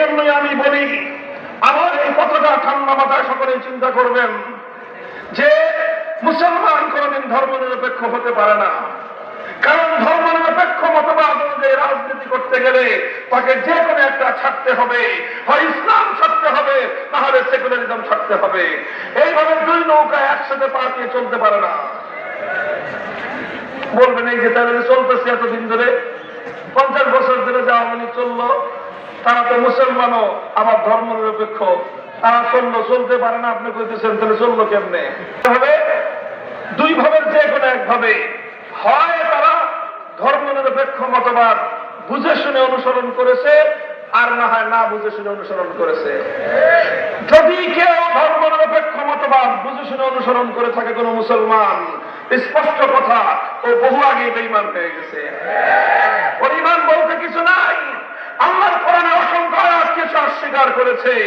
জন্যই আমি বলি, আমার এই কথাটা ঠান্ডা মাথায় সকলে চিন্তা করবেন যে মুসলমান কোনদিন ধর্ম নিরপেক্ষ হতে পারে না। কারণ ধর্ম নিরপেক্ষ মতবাদ অনুযায়ী রাজনীতি করতে গেলে তাকে যে কোনো একটা ছাড়তে হবে, হয় ইসলাম ছাড়তে হবে তাহলে সেকুলারিজম ছাড়তে হবে। এইভাবে দুই নৌকা একসাথে পা দিয়ে চলতে পারে না। বলবেন, এই যে তাদের চলতেছে এতদিন ধরে, পঞ্চাশ বছর ধরে যা আওয়ামী চলল তারা তো মুসলমানও আবার ধর্ম নিরপেক্ষ। তারা চলল, চলতে পারে না, আপনি কইতেছেন, তাহলে চলল কেমনে? হবে দুই ভাবের যে কোনো এক ভাবে। হয় তারা ধর্ম নিরপেক্ষ মতবাদ বুঝে শুনে অনুসরণ করেছে, আর না হয় না বুঝে শুনে অনুসরণ করেছে। যদি কেউ ধর্ম নিরপেক্ষ মতবাদ বুঝে শুনে অনুসরণ করে থাকে কোন মুসলমান, স্পষ্ট কথা, ও বহু আগে বেইমান হয়ে গেছে। অস্বীকার করেছে।